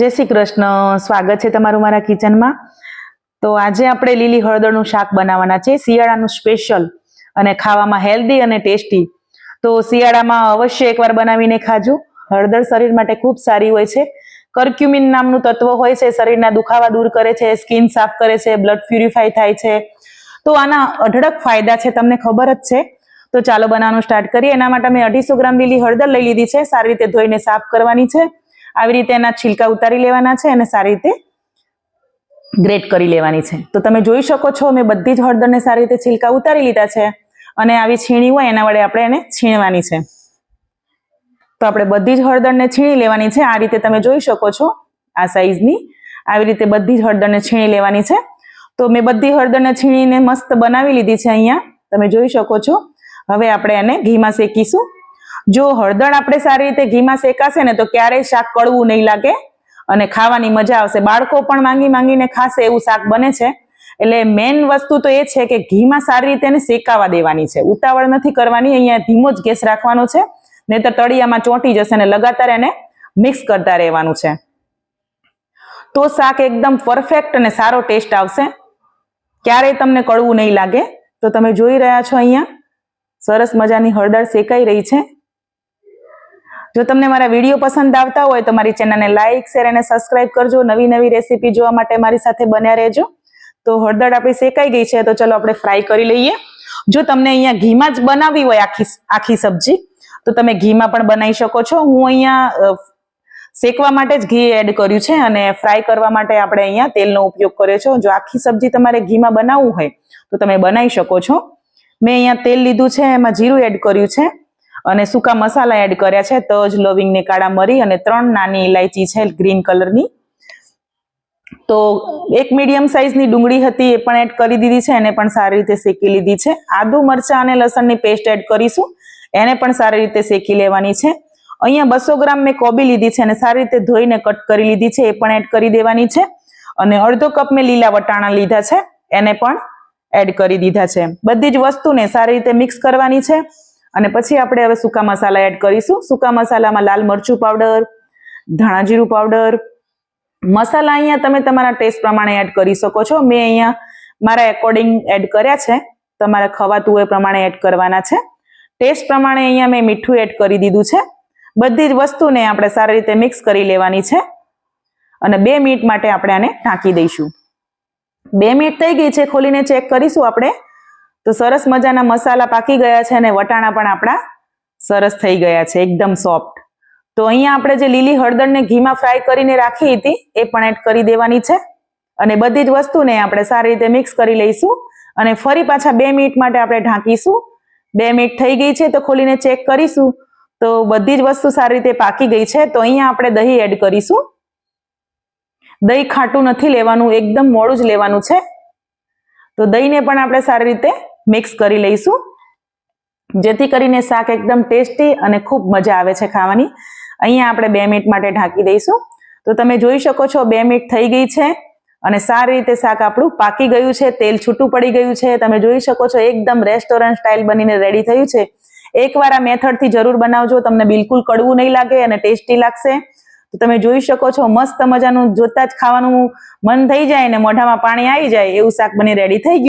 જય શ્રી કૃષ્ણ. સ્વાગત છે તમારું મારા કિચનમાં. તો આજે આપણે લીલી હળદરનું શાક બનાવવાના છે, શિયાળાનું સ્પેશિયલ અને ખાવામાં હેલ્ધી અને ટેસ્ટી. તો શિયાળામાં અવશ્ય એકવાર બનાવીને ખાજો. હળદર શરીર માટે ખૂબ સારી હોય છે. કર્ક્યુમિન નામનું તત્વ હોય છે, શરીરના દુખાવા દૂર કરે છે, સ્કિન સાફ કરે છે, બ્લડ પ્યુરિફાય થાય છે. તો આના અઢળક ફાયદા છે, તમને ખબર જ છે. તો ચાલો બનાવવાનું સ્ટાર્ટ કરીએ. એના માટે મેં અઢીસો ગ્રામ લીલી હળદર લઈ લીધી છે. સારી રીતે ધોઈને સાફ કરવાની છે. આવી રીતે એના છિલકા ઉતારી લેવાના છે અને સારી રીતે ગ્રેટ કરી લેવાની છે. તો તમે જોઈ શકો છો, મેં બધી જ હળદરને સારી રીતે છિલકા ઉતારી લીધા છે અને આવી છીણી હોય એના વડે આપણે એને છીણવાની છે. તો આપણે બધી જ હળદરને છીણી લેવાની છે. આ રીતે તમે જોઈ શકો છો, આ સાઈઝની આવી રીતે બધી જ હળદરને છીણી લેવાની છે. તો મેં બધી હળદરને છીણીને મસ્ત બનાવી લીધી છે અહીંયા. તમે જોઈ શકો છો. હવે આપણે એને ઘીમાં શેકીશું. જો હળદર આપણે સારી રીતે ઘીમાં શેકાશે ને તો ક્યારેય શાક કડવું નહીં લાગે અને ખાવાની મજા આવશે. બાળકો પણ માંગી માંગીને ખાશે એવું શાક બને છે. એટલે મેઇન વસ્તુ તો એ છે કે ઘીમાં સારી રીતે એને શેકાવા દેવાની છે. ઉતાવળ નથી કરવાની, અહીંયા ધીમો જ ગેસ રાખવાનો છે. નહીતર તળિયામાં ચોંટી જશે અને લગાતાર એને મિક્સ કરતા રહેવાનું છે. તો શાક એકદમ પરફેક્ટ અને સારો ટેસ્ટ આવશે. ક્યારેય તમને કડવું નહીં લાગે. તો તમે જોઈ રહ્યા છો અહીંયા. સરસ મજાની હળદર શેકાઈ રહી છે. જો તમને મારા વીડિયો પસંદ આવતા હોય તો મારી ચેનલને લાઇક શેર અને સબસ્ક્રાઇબ કરજો. નવી નવી રેસીપી જોવા માટે મારી સાથે બન્યા રહેજો. તો હળદર આપણી શેકાઈ ગઈ છે, તો ચલો આપણે ફ્રાય કરી લઈએ. જો તમને અહીંયા ઘીમાં જ બનાવવી હોય આખી આખી સબ્જી, તો તમે ઘીમાં પણ બનાવી શકો છો. હું અહીંયા શેકવા માટે જ ઘી એડ કર્યું છે અને ફ્રાય કરવા માટે આપણે અહીંયા તેલનો ઉપયોગ કર્યો છે. જો આખી સબ્જી તમારે ઘીમાં બનાવવું હોય, તો તમે બનાવી શકો છો. મેં અહીંયા તેલ લીધું છે, એમાં જીરું એડ કર્યું છે. અને સૂકા મસાલા એડ કર્યા છે. તજ, લવિંગ ને કાળા મરી અને ત્રણ નાની ઇલાયચી છે ગ્રીન કલરની. તો એક મીડિયમ સાઇઝની ડુંગળી હતી એ પણ એડ કરી દીધી છે. એને પણ સારી રીતે શેકી લીધી છે. આદુ, મરચાં અને લસણની પેસ્ટ એડ કરીશું. એને પણ સારી રીતે શેકી લેવાની છે. અહીંયા બસો ગ્રામ મેં કોબી લીધી છે અને સારી રીતે ધોઈને કટ કરી લીધી છે. એ પણ એડ કરી દેવાની છે. અને અડધો કપ મેં લીલા વટાણા લીધા છે. એને પણ એડ કરી દીધા છે. બધી જ વસ્તુને સારી રીતે મિક્સ કરવાની છે. અને પછી આપણે હવે સૂકા મસાલા એડ કરીશું. સૂકા મસાલામાં લાલ મરચું પાવડર ધાણા જીરું પાવડર મસાલા અહીંયા તમે તમારા ટેસ્ટ પ્રમાણે એડ કરી શકો છો. મેં અહીંયા મારા એકોર્ડિંગ એડ કર્યા છે. તમારે ખવાતું એ પ્રમાણે એડ કરવાના છે. ટેસ્ટ પ્રમાણે અહીંયા મેં મીઠું એડ કરી દીધું છે. બધી જ વસ્તુને આપણે સારી રીતે મિક્સ કરી લેવાની છે. અને બે મિનિટ માટે આપણે આને ઢાંકી દઈશું. બે મિનિટ થઈ ગઈ છે. ખોલીને ચેક કરીશું આપણે. તો સરસ મજાના મસાલા પાકી ગયા છે અને વટાણા પણ આપણા સરસ થઈ ગયા છે, એકદમ સોફ્ટ તો અહીંયા આપણે જે લીલી હળદરને ઘીમાં ફ્રાય કરીને રાખી હતી, એ પણ એડ કરી દેવાની છે. અને બધી જ વસ્તુને આપણે સારી રીતે મિક્સ કરી લઈશું અને ફરી પાછા બે મિનિટ માટે આપણે ઢાંકીશું. બે મિનિટ થઈ ગઈ છે તો ખોલીને ચેક કરીશું. તો બધી જ વસ્તુ સારી રીતે પાકી ગઈ છે, તો અહીંયા આપણે દહીં એડ કરીશું. દહીં ખાટું નથી લેવાનું, એકદમ મોડું જ લેવાનું છે. તો દહીંને પણ આપણે સારી રીતે મિક્સ કરી લઈશું. જેથી કરીને શાક એકદમ ટેસ્ટી અને ખૂબ મજા આવે છે ખાવાની. અહીંયા આપણે બે મિનિટ માટે ઢાંકી દઈશું. તો તમે જોઈ શકો છો બે મિનિટ થઈ ગઈ છે અને સારી રીતે શાક આપણું પાકી ગયું છે, તેલ છૂટું પડી ગયું છે. તમે જોઈ શકો છો એકદમ રેસ્ટોરન્ટ સ્ટાઇલ બનીને રેડી થયું છે. એકવાર આ મેથડથી જરૂર બનાવજો, તમને બિલકુલ કડવું નહીં લાગે અને ટેસ્ટી લાગશે. તો તમે જોઈ શકો છો મસ્ત મજાનું જોતા જ ખાવાનું મન થઈ જાય ને મોઢામાં પાણી આવી જાય, એવું શાક બની રેડી થઈ ગયું.